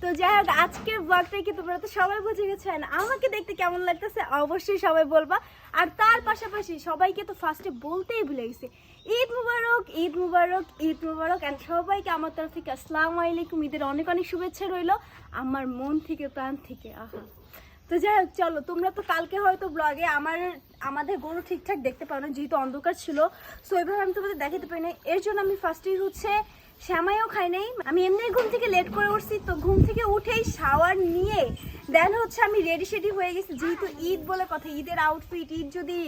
তো যাই আজকের সবাই বুঝে আমাকে দেখতে কেমন লাগতেছে অবশ্যই সবাই বলবা। আর তার পাশাপাশি সবাইকে তো ফার্স্টে বলতেই ভুলে ঈদ মুবারক ঈদ মুবারক ঈদ মুবারক সবাইকে আমার তরফ থেকে অনেক অনেক শুভেচ্ছা আমার মন থেকে, প্রাণ থেকে, আহা। তো যাই হোক চলো তোমরা তো কালকে হয়তো ব্লগে আমার আমাদের গরু ঠিকঠাক দেখতে পারো না যেহেতু অন্ধকার ছিল। সো এভাবে আমি তোমাদের দেখাতে পারি না এর জন্য আমি ফার্স্টেই হচ্ছে শ্যামাইও খাই নাই। আমি এমনি ঘুম থেকে লেট করে উঠছি তো ঘুম থেকে উঠেই শাওয়ার নিয়ে দেন হচ্ছে আমি রেডি সেডি হয়ে গেছি। যেহেতু ঈদ বলে কথা ঈদের আউটফিট ঈদ যদি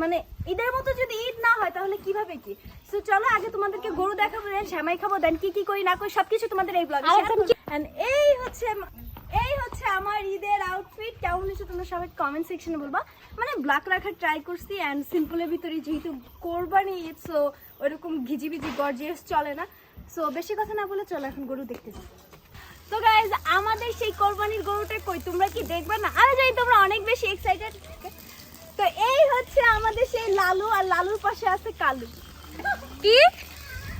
মানে ঈদের মতো যদি ঈদ না হয় তাহলে কীভাবে কি? তো চলো আগে তোমাদেরকে গরু দেখাবো দেন শ্যামাই খাব দেন কি কি করি না করি সবকিছু তোমাদের এই ব্লগে এই হচ্ছে এই হচ্ছে আমার ঈদের আউটফিট কেমন হচ্ছে তোমরা সবাই কমেন্ট সেকশনে বলবা। মানে ব্ল্যাক রাখার ট্রাই করছি অ্যান্ড সিম্পলের ভিতরে যেহেতু কোরবানি ঈদ সো ওইরকম ঘিজিবিজি গর্জিয়াস চলে না। সো বেশি কথা না বলে চলো এখন গরু দেখতে যাই। তো গাইজ আমাদের সেই কোরবানির গরুটা কই? তোমরা কি দেখবে না? আমি জানি তোমরা অনেক বেশি এক্সাইটেড তো এই হচ্ছে আমাদের সেই লালু আর লালুর পাশে আছে কালু। কি?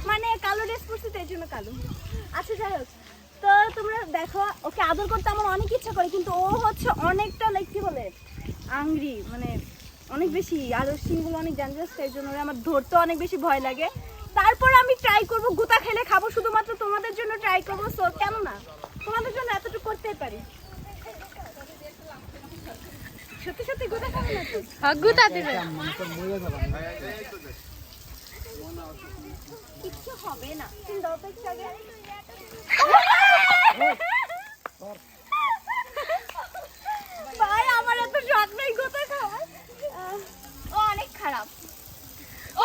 মানে কালো ড্রেস পরছি তো এর জন্য কালু। আচ্ছা যাই হোক। তো তোমরা দেখো ওকে আদর করতে আমার অনেক ইচ্ছা করে কিন্তু ও হচ্ছে অনেকটা লাইক কি বলে আংরি মানে অনেক বেশি আর ওর অনেক ডেঞ্জারাস এই জন্য আমার ধরতে অনেক বেশি ভয় লাগে। তারপর আমি ট্রাই করব গুতা খেলে খাব শুধুমাত্র তোমাদের জন্য ট্রাই করব সো কেন না তোমাদের জন্য এতটুকু করতেই পারি। সত্যি সত্যি গুতা খাবে না তো? গুতা দিবে। কিচ্ছু হবে না। আগে। ভাই আমার এত শখ নেই কোথায় খাওয়ার ও অনেক খারাপ। ও?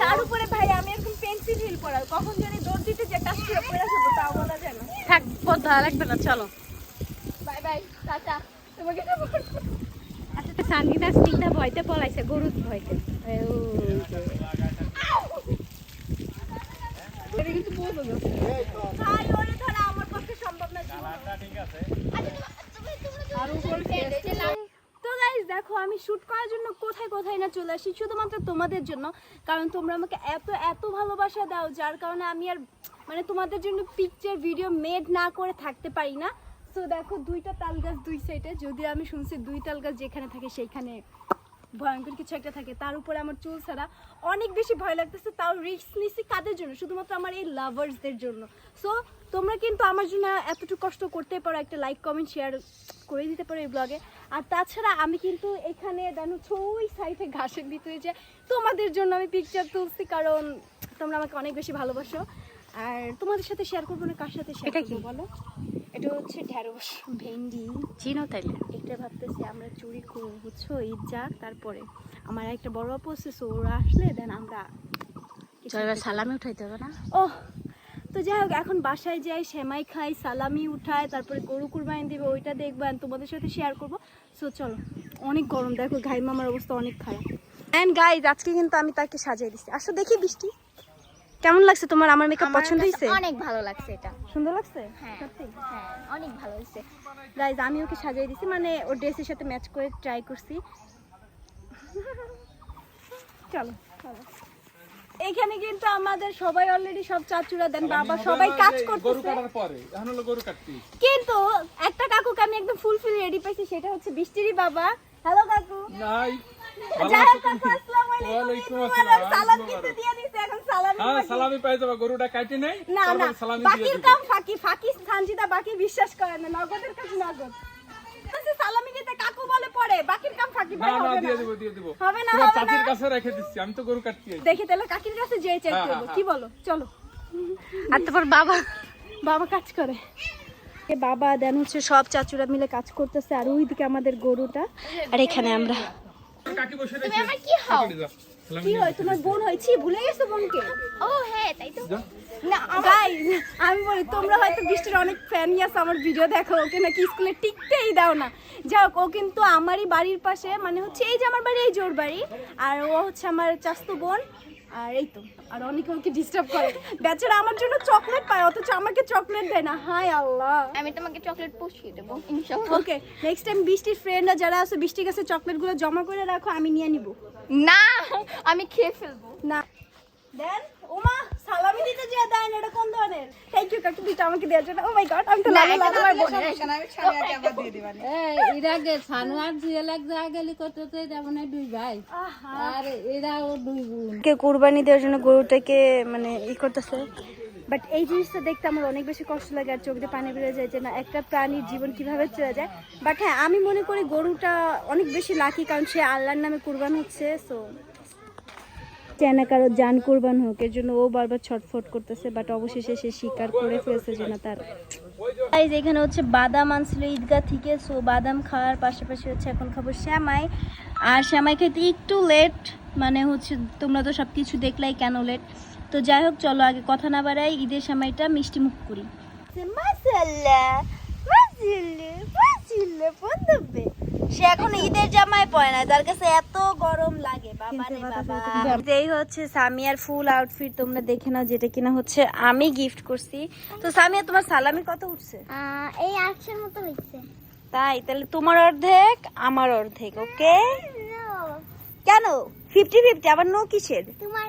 তার উপরে ভাই আমি এখন পেন্সিল হিল পড়া কখন জানি দৌড় দিতে যে কাজ করে পড়ে যাব তাও বলা যায় না। থাক পদ্মা লাগবে না চলো। Bye bye tata. তোমাকে আচ্ছা সানগিনা স্নিগ্ধা ভয়তে পলাইছে গরুর ভয়তে। দেখো, আমি শুট করার জন্য কোথায় কোথায় না চলে আসি, শুধুমাত্র তোমাদের জন্য। কারণ তোমরা আমাকে এত এত ভালোবাসা দাও, যার কারণে আমি আর মানে তোমাদের জন্য পিকচার ভিডিও মেড না করে থাকতে পারি না। তো দেখো, দুইটা তাল গাছ দুই সাইডে যদিও আমি শুনছি দুই তাল গাছ যেখানে থাকে সেইখানে ভয়ঙ্কর কিছু একটা থাকে। তার উপরে আমার চুল ছাড়া অনেক বেশি ভয় লাগতেছে তাও রিস্ক নিছি কাদের জন্য? শুধুমাত্র আমার এই লাভার্সদের জন্য। সো তোমরা কিন্তু আমার জন্য এতটুকু কষ্ট করতে পারো একটা লাইক কমেন্ট শেয়ার করে দিতে পারো এই ব্লগে আর তাছাড়া আমি কিন্তু এখানে দেন হচ্ছে ওই সাইডে ঘাসের ভিতরে যে তোমাদের জন্য আমি পিকচার তুলছি কারণ তোমরা আমাকে অনেক বেশি ভালোবাসো। আর তোমাদের সাথে শেয়ার করব না কার সাথে শেয়ার করব বলো? এটা হচ্ছে ঢ্যাঁড়স ভেন্ডি। চিনো তাইলে এটা ভাবতেছি আমরা চুরি করব বুঝছ? ঈদ যাক তারপরে। আমার একটা বড় আপু আছে ওরা আসলে দেন আমরা সালামি উঠাইতে হবে না? ও তো যাই হোক এখন বাসায় যাই সেমাই খাই সালামি উঠায় তারপরে গরু কুরবানি দেবে ওইটা দেখব and তোমাদের সাথে শেয়ার করব। সো চলো অনেক গরম দেখো ঘাই মামার অবস্থা অনেক খারাপ। অ্যান্ড গাইজ আজকে কিন্তু আমি তাকে সাজিয়ে দিচ্ছি আসো দেখি বৃষ্টি। কেমন লাগছে তোমার? আমার মেকআপ পছন্দ হয়েছে অনেক ভালো লাগছে এটা। সুন্দর লাগছে? হ্যাঁ। সত্যি? হ্যাঁ অনেক ভালো হয়েছে গাইজ আমি ওকে সাজিয়ে দিছি মানে ওর ড্রেসের সাথে ম্যাচ করে ট্রাই করছি। চলো চলো। এখানে কিন্তু আমাদের সবাই অলরেডি সব চাচুরা দেন বাবা সবাই কাজ গরু করতেছে। কাটার পরে এখন হলো গরু কাটতি। কিন্তু একটা কাকুকে আমি একদম ফুল ফুল রেডি পাইছি সেটা হচ্ছে বৃষ্টিরই বাবা। হ্যালো কাকু। নাই। ভালো যাই হোক আছো কাকু তুমি? আসসালামু আলাইকুম। ওয়ালাইকুম ঈদ আসসালাম, মুবারক। সালাম ঈদ কিন্তু মুবারক। দিয়ে দিছে এখন সালামি হ্যাঁ বাকি। সালামি পাই যাবা গরুটা কাটি নাই না না তারপরে সালামি দিয়ে বাকির কাম ফাঁকি ফাঁকি সানজিদা বাকি বিশ্বাস করে না নগদের কাছে নগদ। সালামি দিতে কাকু বলে পড়ে বাকির কাম ফাঁকি না ভাই না দিয়ে না। দিয়ে দিব। হবে না, হবে চাচির কাছে রেখে দিচ্ছি আমি তো গরু কাটতি দেখি তাহলে কাকির কাছে যে চেক হ্যাঁ, হ্যাঁ, কি বলো? চলো। আর তারপর বাবা? বাবা কাজ করে। এ বাবা দেন হচ্ছে সব চাচুরা মিলে কাজ করতেছে আর ওইদিকে আমাদের গরুটা। আর এখানে আমরা কাকি বসে তুমি আমার কি হও? কাটি দাও। সালামি কি হয়? তোমার বোন হয়েছি? ভুলে গেছো বোনকে? ও হ্যাঁ তাই তো। না আমি বলি তোমরা হয়তো বৃষ্টির অনেক ফ্যানই আছে আমার ভিডিও দেখো ওকে নাকি স্কুলে টিকতেই দাও না। ও কিন্তু আমারই বাড়ির পাশে মানে হচ্ছে এই যে আমার বাড়ি এই জোর বাড়ি আর ও হচ্ছে আমার চাস্তু বোন। আর এই তো আর অনেকে ওকে ডিস্টার্ব করে। বেচারা আমার জন্য চকলেট পায় অথচ আমাকে চকলেট দেয় না। হাই আল্লাহ। আমি তোমাকে চকলেট পুষিয়ে দেবো ইনশাল্লাহ। ওকে নেক্সট টাইম বৃষ্টির ফ্রেন্ডরা যারা আছে বৃষ্টির কাছে চকলেটগুলো জমা করে রাখো আমি নিয়ে নিব। না আমি খেয়ে ফেলব। না। দেন ওমা সালামি দিতে যে দেন এটা কোন ধরনের? থ্যাংক ইউ কাকু দিটা আমাকে দেওয়ার জন্য। ও মাই গড আমি তো না, লাল এটা লাল তোমার বোনের। এরা গে সানোয়ার জুয়েল এক জায়গা গেলি করতে যেমন দুই ভাই। আর এরা ও দুই বোন। কে কোরবানি দেওয়ার জন্য গরুটাকে মানে ই করতেছে। বাট এই জিনিসটা দেখতে আমার অনেক বেশি কষ্ট লাগে আর চোখ দিয়ে পানি বেরোয় যায় যে না একটা প্রাণীর জীবন কীভাবে চলে যায়। বাট হ্যাঁ আমি মনে করি গরুটা অনেক বেশি লাকি কারণ সে আল্লাহর নামে কোরবান হচ্ছে সো চায় না কারও যান কোরবান হোক এর জন্য ও বারবার ছটফট করতেছে বাট অবশেষে সে স্বীকার করে ফেলেছে যে না তার গাইজ এখানে হচ্ছে বাদাম আনছিল ঈদগাহ থেকে সো বাদাম খাওয়ার পাশাপাশি হচ্ছে এখন খাব শ্যামাই। আর শ্যামাই খেতে একটু লেট মানে হচ্ছে তোমরা তো সব কিছু দেখলাই কেন লেট তো যাই হোক চলো আগে কথা না বাড়াই ঈদের সময়টা মিষ্টি মুখ করি। মাসাল্লাহ মাসাল্লাহ মাসাল্লাহ বন্ধুবে সে এখন ঈদের জামাই পরে না তার কাছে এত গরম লাগে বাবা রে বাবা এই হচ্ছে সামিয়ার ফুল আউটফিট তোমরা দেখে নাও যেটা কিনা হচ্ছে। আমি গিফট করছি। তো সামিয়া তোমার সালামি কত উঠছে? এই আটশোর মতো তাই তাহলে তোমার অর্ধেক আমার অর্ধেক ওকে? কেন? ফিফটি ফিফটি আবার নো কিসের? তোমার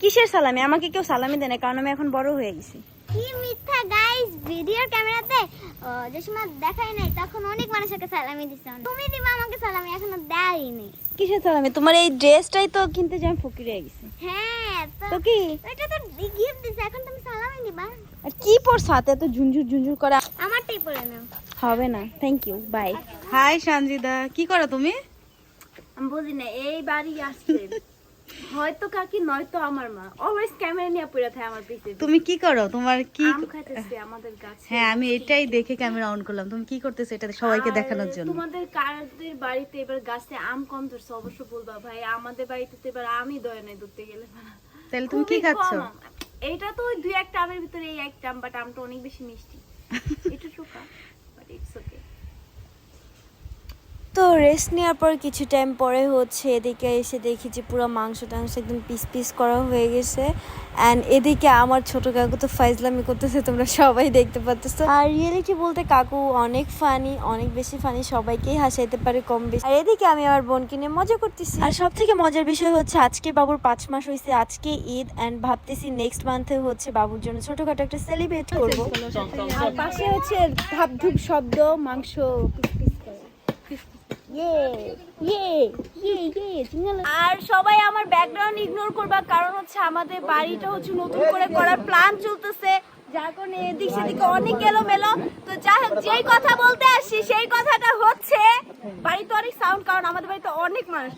কিসের সালামি? আমাকে কেউ সালামি দেয় না কারণ আমি এখন বড় হয়ে গেছি। কি মিথ্যা গাইস ভিডিও ক্যামেরাতে যে সময় দেখাই নাই তখন অনেক মানুষকে সালামি দিছে তুমি দিবা আমাকে সালামি এখনও দেয়নি কিসের সালামি? তোমার এই ড্রেসটাই তো কিনতে যাই ফকির হয়ে গেছি। হ্যাঁ তো তো কি? এটা তো গিফট দিছে এখন তুমি সালামি দিবা। আর কি পরছো? হাতে এত ঝুনঝুর ঝুনঝুর করে। আমারটাই পরে নাও। হবে না। Thank you bye hi Sanjida কি করো তুমি? আমি বুঝি না এই বাড়ি আসছে। হয়তো কাকি নয়তো আমার মা। অলওয়েজ ক্যামেরা নিয়ে পড়ে থাকে আমার পিছে তুমি কি করো? তোমার কি আম খাইতেছে আমাদের গাছে। হ্যাঁ আমি এটাই দেখে ক্যামেরা অন করলাম। তুমি কি করতেছো এটা সবাইকে দেখানোর জন্য? তোমাদের কাদের বাড়িতে এবার গাছে আম কম ধরছে? অবশ্য বলবা ভাই আমাদের বাড়িতে তো এবার আমই দয় নাই ধরতে গেলে। তাহলে তুমি কি খাচ্ছ। এইটা তো দুই একটা আমের ভিতরে এই একটা আম বাট আমটা অনেক বেশি মিষ্টি। একটু চোখা বাট ইটস ওকে তো রেস্ট নেওয়ার পর কিছু টাইম পরে হচ্ছে এদিকে এসে দেখি যে পুরো মাংস টাংস একদম পিস পিস করা হয়ে গেছে। অ্যান্ড এদিকে আমার ছোট কাকু তো ফাইজলামি করতেছে তোমরা সবাই দেখতে পাচ্ছ আর রিয়েলিটি বলতে কাকু অনেক ফানি অনেক বেশি ফানি সবাইকেই হাসাইতে পারে কম বেশি। আর এদিকে আমি আমার বোনকে নিয়ে মজা করতেছি। আর সব থেকে মজার বিষয় হচ্ছে আজকে বাবুর পাঁচ মাস হয়েছে আজকে ঈদ অ্যান্ড ভাবতেছি নেক্সট মান্থে হচ্ছে বাবুর জন্য ছোটখাটো একটা সেলিব্রেট করব। আর পাশে হচ্ছে ধাপ ধুপ শব্দ মাংস আর সবাই আমার ব্যাকগ্রাউন্ড ইগনোর করবা কারণ হচ্ছে আমাদের বাড়িটা হচ্ছে নতুন করে করার প্ল্যান চলতেছে। যার কারণে এদিক সেদিকে অনেক এলোমেলো। তো যাই হোক, যেই কথা বলতে আসছি, সেই কথাটা হচ্ছে, বাড়িতে অনেক সাউন্ড কারণ আমাদের বাড়িতে অনেক মানুষ।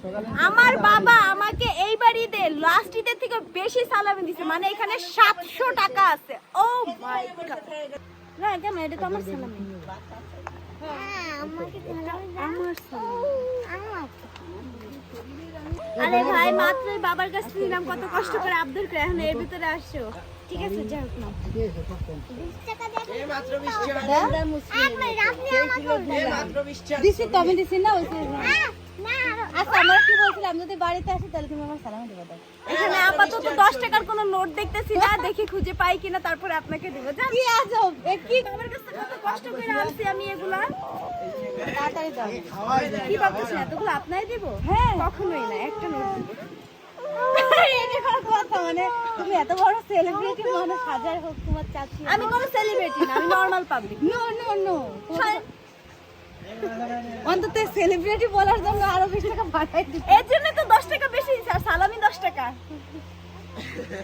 আমার বাবা আমাকে এই বাড়িতে লাস্ট ঈদের থেকে বেশি সালামি দিছে মানে এখানে সাতশো টাকা আছে। ও মাই না, কেন? এটা তো আমার সালামি হ্যাঁ। আরে ভাই মাত্রই বাবার কাছ থেকে নিলাম কত কষ্ট করে আব্দুল করে এখন এর ভিতরে আসছো। ঠিক আছে যাই হোক না। দিছি তো আমি দিছি আচ্ছা আমার কি বলছিলাম যদি বাড়িতে আসি তাহলে তুমি আমার সালাম দিবা এখানে আপাতত দশ টাকার কোনো নোট দেখতেছি না দেখি খুঁজে পাই কিনা তারপরে আপনাকে দেবো জান কি আজব কি বাবার কাছ কত কষ্ট করে আনছি আমি এগুলা। তাড়াতাড়ি দাও। কি ভাবতেছেন? এতগুলো আপনাই দিব? হ্যাঁ। কখনোই না একটা নোট দিব। এটা কোনো কথা মানে তুমি এত বড় সেলিব্রিটি মানুষ হাজার হোক তোমার চাচি। আমি কোনো সেলিব্রিটি না আমি normal public no no no অন্তত সেলিব্রিটি বলার জন্য আরও বিশ টাকা বাড়াই এর জন্য তো দশ টাকা বেশি আর সালামি দশ টাকা।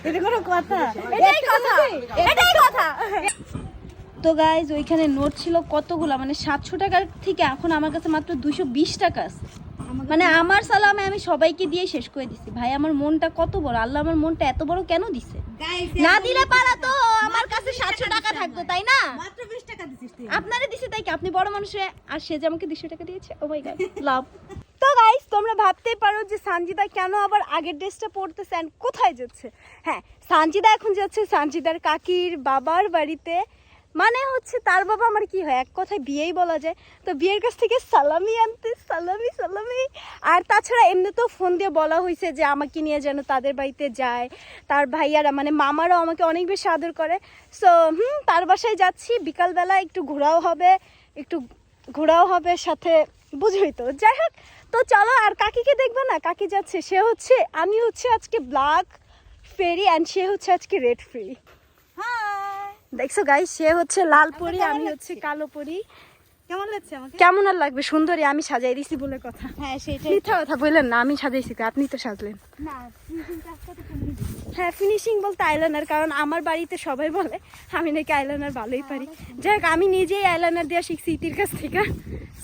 এটা কোনো কথা? এটাই কথা। এটাই কথা। তো গাইজ ওইখানে নোট ছিল কতগুলা? মানে সাতশো টাকার থেকে এখন আমার কাছে মাত্র দুশো বিশ টাকা আছে। মানে আমার সালামে আমি সবাইকে দিয়ে শেষ করে দিছি। ভাই আমার মনটা কত বড়। আল্লাহ আমার মনটা এত বড় কেন দিছে? না দিলে পারা তো আমার কাছে সাতশো টাকা থাকতো তাই না? মাত্র বিশ টাকা দিছিস আপনারা দিছে তাই কি? আপনি বড় মানুষ আর সে যে আমাকে দুশো টাকা দিয়েছে ও মাই গড লাভ তো গাইস তোমরা ভাবতেই পারো যে সানজিদা কেন আবার আগের ড্রেসটা পরতেছে and কোথায় যাচ্ছে? হ্যাঁ সানজিদা এখন যাচ্ছে সানজিদার কাকির বাবার বাড়িতে। মানে হচ্ছে তার বাবা আমার কি হয়? এক কথায় বিয়েই বলা যায়। তো বিয়ের কাছ থেকে সালামি আনতে, সালামি সালামি। আর তাছাড়া এমনিতেও ফোন দিয়ে বলা হয়েছে যে আমাকে নিয়ে যেন তাদের বাড়িতে যায়। তার ভাইয়ারা মানে মামারাও আমাকে অনেক বেশি আদর করে। সো হুম, তার বাসায় যাচ্ছি। বিকালবেলা একটু ঘোরাও হবে, একটু ঘোরাও হবে সাথে বুঝবই তো যাই হোক, তো চলো, আর কাকিকে দেখবে না? কাকি যাচ্ছে, সে হচ্ছে, আমি হচ্ছে আজকে ব্ল্যাক ফেরি অ্যান্ড সে হচ্ছে আজকে রেড ফ্রি হাই দেখছ গাই সে হচ্ছে লাল পরি আমি হচ্ছে কালো পরি। কেমন লাগছে আমাকে? কেমন আর লাগবে? সুন্দরী আমি সাজাই দিছি বলে কথা। হ্যাঁ সেটাই মিথ্যা কথা বললেন না আমি সাজাইছি আপনি তো সাজলেন। না হ্যাঁ ফিনিশিং বলতে আইলাইনার কারণ আমার বাড়িতে সবাই বলে আমি নাকি আইলাইনার ভালোই পারি। যাই হোক আমি নিজেই আইলাইনার দেওয়া শিখছি ইতির কাছ থেকে।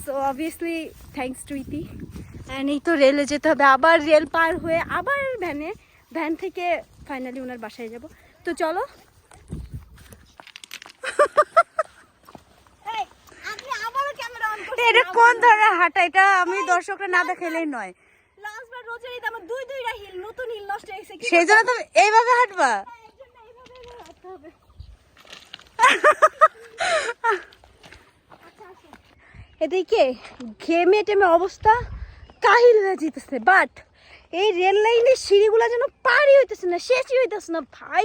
So obviously thanks to Iti. And এই তো রেলে যেতে হবে। আবার রেল পার হয়ে আবার ভ্যানে ভ্যান থেকে ফাইনালি ওনার বাসায় যাব। তো চলো আপনি আবারও ক্যামেরা অন করছেন এটা কোন ধরনের হাঁটা? এটা আমি দর্শকরা না দেখাইলেই নয়। সেই জন্য তুমি এইভাবে হাঁটবা? হাঁটতে হবে। এদিকে ঘেমে টেমে অবস্থা কাহিল হয়ে যেতেছে বাট এই রেল লাইনের সিঁড়িগুলো যেন পারই হইতেছে না শেষই হইতেছে না। ভাই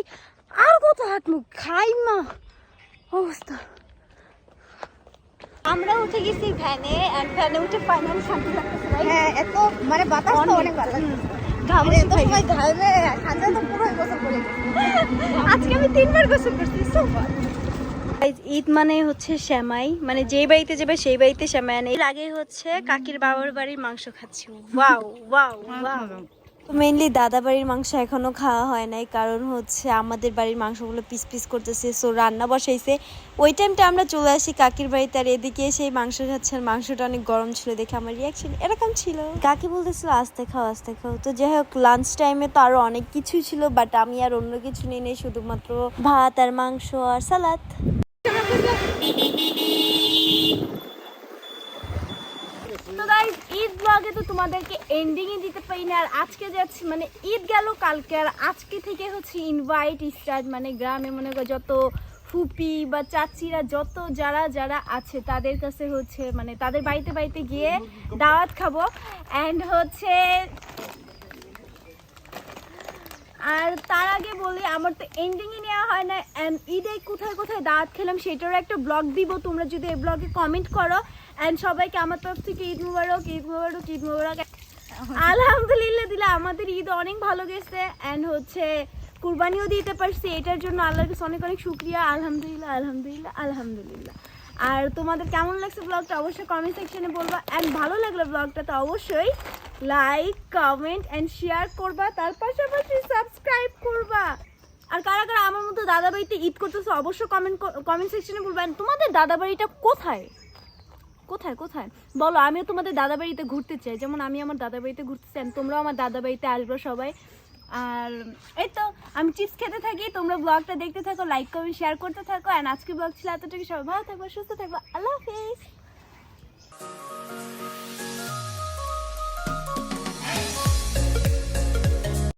আর কত হাঁটমু? খাই মা অবস্থা। আমরা উঠে গেছি ভ্যানে অ্যান্ড ভ্যানে উঠে ফাইনালি শান্তি লাগতেছে হ্যাঁ এত মানে বাতাস তো অনেক ভালো লাগছে। ঘাম এত সময় ঘামে সাজা তো পুরো গোসল করে আজকে আমি তিনবার গোসল করছি far. ঈদ মানে হচ্ছে শ্যামাই মানে যেই বাড়িতে যাবে সেই বাড়িতে শ্যামাই আনে। এর আগে হচ্ছে কাকির বাবার বাড়ির মাংস খাচ্ছি। ওয়াও ওয়াও ওয়াও মেইনলি দাদা বাড়ির মাংস এখনও খাওয়া হয় নাই, কারণ হচ্ছে আমাদের বাড়ির মাংসগুলো পিস পিস করতেছে সো রান্না বসাইছে। ওই টাইমটা আমরা চলে আসি কাকির বাড়িতে, আর এদিকে সেই মাংস খাচ্ছে, আর মাংসটা অনেক গরম ছিল দেখে আমার রিয়াকশন এরকম ছিল। কাকি বলতেছিল, আস্তে খাও আস্তে খাও। তো যাই হোক লাঞ্চ টাইমে তো আরও অনেক কিছুই ছিল বাট আমি আর অন্য কিছু নিয়ে নেই, শুধুমাত্র ভাত আর মাংস আর সালাদ তো গাইজ ঈদ ব্লগে তো তোমাদেরকে এন্ডিংই দিতে পারি না। আর আজকে যাচ্ছি মানে ঈদ গেল কালকে, আর আজকে থেকে হচ্ছে ইনভাইট স্টার্ট মানে গ্রামে মনে করো যত ফুপি বা চাচিরা, যত যারা যারা আছে, তাদের কাছে হচ্ছে মানে তাদের বাড়িতে বাড়িতে গিয়ে দাওয়াত খাব। অ্যান্ড হচ্ছে, আর তার আগে বলি, আমার তো এন্ডিংই নেওয়া হয় না। ঈদে কোথায় কোথায় দাঁত খেলাম, সেটারও একটা ব্লগ দিব। তোমরা যদি এই ব্লগে কমেন্ট করো অ্যান্ড সবাইকে আমার তরফ থেকে ঈদ মুবারক ঈদ মুবারক ঈদ মুবারক। আলহামদুলিল্লাহ, দিলে, আমাদের ঈদ অনেক ভালো গেছে। অ্যান্ড হচ্ছে, কুরবানিও দিতে পারছি, এটার জন্য আল্লাহর কাছে অনেক অনেক শুক্রিয়া। আলহামদুলিল্লাহ আলহামদুলিল্লাহ আলহামদুলিল্লাহ। আর তোমাদের কেমন লাগছে ব্লগটা অবশ্যই কমেন্ট সেকশনে বলবা। অ্যান্ড ভালো লাগলে ব্লগটা তো অবশ্যই লাইক কমেন্ট অ্যান্ড শেয়ার করবা। তার পাশাপাশি সাবস্ক্রাইব করবা। আর কারা কারা আমার মতো দাদা বাড়িতে ঈদ করতেছে, অবশ্যই কমেন্ট কমেন্ট সেকশনে বলবা। তোমাদের দাদা বাড়িটা কোথায়? কোথায় কোথায়? বলো, আমিও তোমাদের দাদা বাড়িতে ঘুরতে চাই। যেমন আমি আমার দাদা বাড়িতে ঘুরতে চাই, তোমরাও আমার দাদা বাড়িতে আসব সবাই। আর এই তো, আমি চিপস খেতে থাকি, তোমরা ব্লগটা দেখতে থাকো লাইক কমেন্ট শেয়ার করতে থাকো অ্যান্ড আজকে ব্লগ ছিল এতটুকু সবাই ভালো থাকব সুস্থ থাকব আল্লাহ হাফিজ।